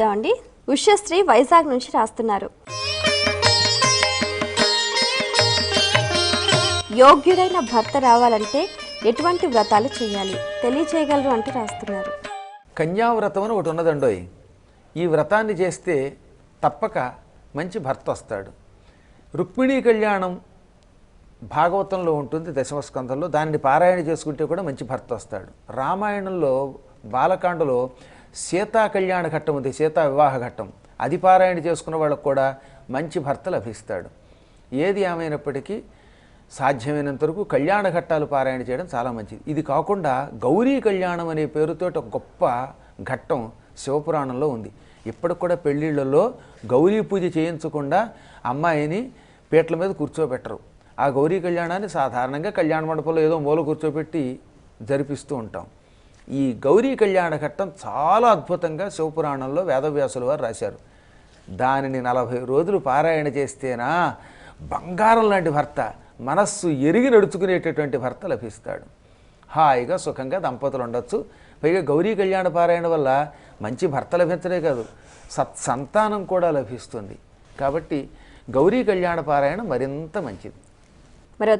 చూద్దామండి. ఉషశ్రీ వైజాగ్ నుంచి రాస్తున్నారు. యోగ్యుడైన భర్త రావాలంటే ఎటువంటి వ్రతాలు చేయాలి? తెలియచేయగలరు అంటూ రాస్తున్నారు. కన్యావ్రతం అని ఒకటి ఉన్నదండోయ్ ఈ వ్రతాన్ని చేస్తే తప్పక మంచి భర్త వస్తాడు. రుక్మిణీ కళ్యాణం భాగవతంలో ఉంటుంది దశమస్కంధంలో. దానిని పారాయణ చేసుకుంటే కూడా మంచి భర్త వస్తాడు. రామాయణంలో బాలకాండలో సీతా కళ్యాణ ఘట్టం ఉంది సీతా వివాహ ఘట్టం. అది పారాయణ చేసుకున్న వాళ్ళకు కూడా మంచి భర్త లభిస్తాడు. ఏది ఏమైనప్పటికీ సాధ్యమైనంత వరకు కళ్యాణ ఘట్టాలు పారాయణ చేయడం చాలా మంచిది. ఇది కాకుండా గౌరీ కళ్యాణం అనే పేరుతో ఒక గొప్ప ఘట్టం శివపురాణంలో ఉంది. ఇప్పటికి కూడా పెళ్ళిళ్ళల్లో గౌరీ పూజ చేయించకుండా అమ్మాయిని పీటల మీద కూర్చోబెట్టరు. ఆ గౌరీ కళ్యాణాన్ని సాధారణంగా కళ్యాణ మండపంలో ఏదో మూల కూర్చోబెట్టి జరిపిస్తూ ఉంటాం. ఈ గౌరీ కళ్యాణ ఘట్టం చాలా అద్భుతంగా శివపురాణంలో వేదవ్యాసుల వారు రాశారు. దానిని నలభై రోజులు పారాయణ చేస్తేనా బంగారం లాంటి భర్త మనస్సు ఎరిగి నడుచుకునేటటువంటి భర్త లభిస్తాడు. హాయిగా సుఖంగా దంపతులు ఉండొచ్చు. పైగా గౌరీ కళ్యాణ పారాయణ వల్ల మంచి భర్త లభించడే కాదు సత్సంతానం కూడా లభిస్తుంది. కాబట్టి గౌరీ కళ్యాణ పారాయణ మరింత మంచిది. మరి